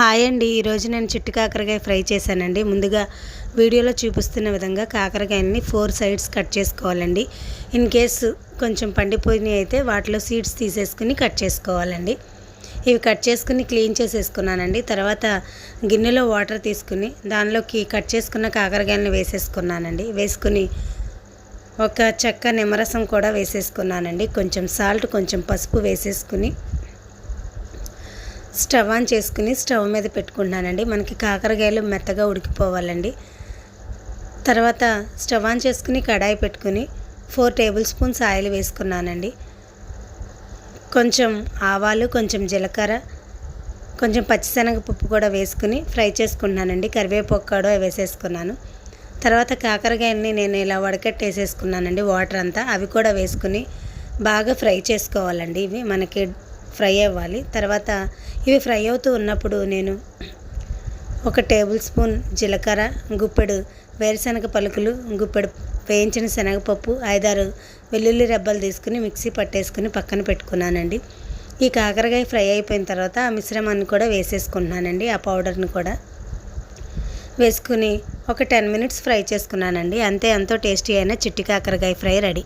Hi అండి. ఈరోజు నేను చిట్టు కాకరకాయ ఫ్రై చేశానండి. ముందుగా వీడియోలో చూపిస్తున్న విధంగా కాకరకాయని ఫోర్ సైడ్స్ కట్ చేసుకోవాలండి. ఇన్ కేసు కొంచెం పండిపోయినాయి అయితే వాటిలో సీడ్స్ తీసేసుకుని కట్ చేసుకోవాలండి. ఇవి కట్ చేసుకుని క్లీన్ చేసేసుకున్నానండి. తర్వాత గిన్నెలో వాటర్ తీసుకుని దానిలోకి కట్ చేసుకున్న కాకరకాయలను వేసేసుకున్నానండి. వేసుకుని ఒక చెక్క నిమ్మరసం కూడా వేసేసుకున్నానండి. కొంచెం సాల్ట్ కొంచెం పసుపు వేసేసుకుని స్టవ్ ఆన్ చేసుకుని స్టవ్ మీద పెట్టుకుంటున్నానండి. మనకి కాకరకాయలు మెత్తగా ఉడికిపోవాలండి. తర్వాత స్టవ్ ఆన్ చేసుకుని కడాయి పెట్టుకుని ఫోర్ టేబుల్ స్పూన్స్ ఆయిల్ వేసుకున్నానండి. కొంచెం ఆవాలు కొంచెం జీలకర్ర కొంచెం పచ్చిశనగపప్పు కూడా వేసుకుని ఫ్రై చేసుకుంటున్నానండి. కరివేపొక్కడో వేసేసుకున్నాను. తర్వాత కాకరకాయలని నేను ఇలా వడకట్టేసేసుకున్నానండి. వాటర్ అంతా అవి కూడా వేసుకుని బాగా ఫ్రై చేసుకోవాలండి. ఇవి మనకి ఫ్రై అవ్వాలి. తర్వాత ఇవి ఫ్రై అవుతూ ఉన్నప్పుడు నేను ఒక టేబుల్ స్పూన్ జీలకర్ర గుప్పెడు వేరుశనగ పలుకులు గుప్పెడు వేయించిన శనగపప్పు ఐదారు వెల్లుల్లి రెబ్బలు తీసుకుని మిక్సీ పట్టేసుకుని పక్కన పెట్టుకున్నానండి. ఈ కాకరకాయ ఫ్రై అయిపోయిన తర్వాత ఆ మిశ్రమాన్ని కూడా వేసేసుకుంటున్నానండి ఆ పౌడర్ని కూడా. వేసుకుని ఒక టెన్ మినిట్స్ ఫ్రై చేసుకున్నానండి. అంతే ఎంతో టేస్టీ అయిన చిట్టి కాకరకాయ ఫ్రై రెడీ.